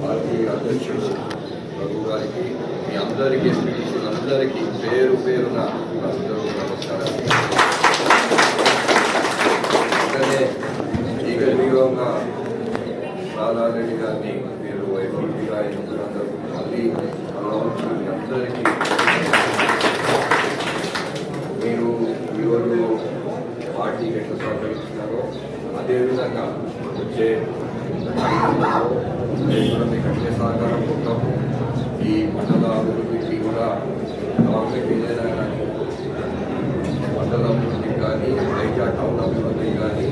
Party అధ్యక్షుడు రఘు గారికి మీ అందరికీ అందరికీ పేరు పేరున అందరూ నమస్కారం వెంటనే ఈ రాధారెడ్డి గారిని మీరు వైభవంగా ఎన్నుకున్నందుకు మళ్ళీ మీ అందరికీ మీరు ఈరోజు పార్టీకి ఎట్లా సహకరిస్తున్నారో అదేవిధంగా వచ్చే కార్యక్రమంలో మీకు సహకారం ఉంటాము ఈ మండల అభివృద్ధికి కూడా కాంగ్రెస్ ఏదైనా కానీ మండల అభివృద్ధికి కానీ పైగా టౌన్ అభివృద్ధికి కానీ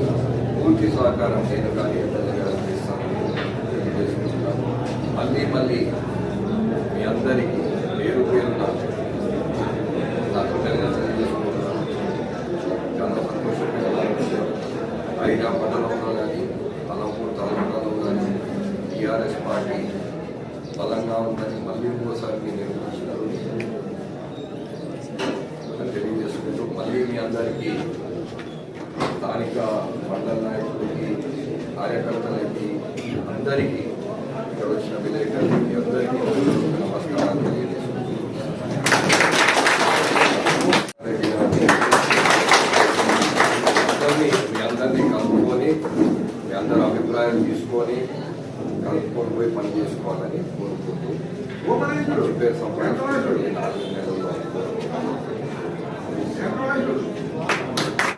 పూర్తి సహకారం నేను కానీ ఎమ్మెల్యే గారు చేస్తామని తెలియజేసుకుంటున్నాను. మళ్ళీ మళ్ళీ మీ అందరికీ పేరు పేరున నాకు తెలియజేసుకుంటున్నాను చాలా సంతోషంగా పైగా మండలంలో కానీ అలంపూర్ తాలూకాలో కానీ టీఆర్ఎస్ పార్టీ బలంగా ఉందని మళ్ళీ ఇంకోసారి మీరు నిర్మించినారు తెలియజేసుకుంటూ మళ్ళీ మీ అందరికీ స్థానిక మండల నాయకులకి కార్యకర్తలకి అందరికీ ఇక్కడ వచ్చిన విలేకరులకి అందరికీ కలుపుకొని మీ అందరి అభిప్రాయాలు తీసుకొని కలుపుకొని పోయి పని చేసుకోవాలని కోరుకుంటూ మంచి పేరు సంపాదించుకుంటాడు నాలుగు నెలల్లో.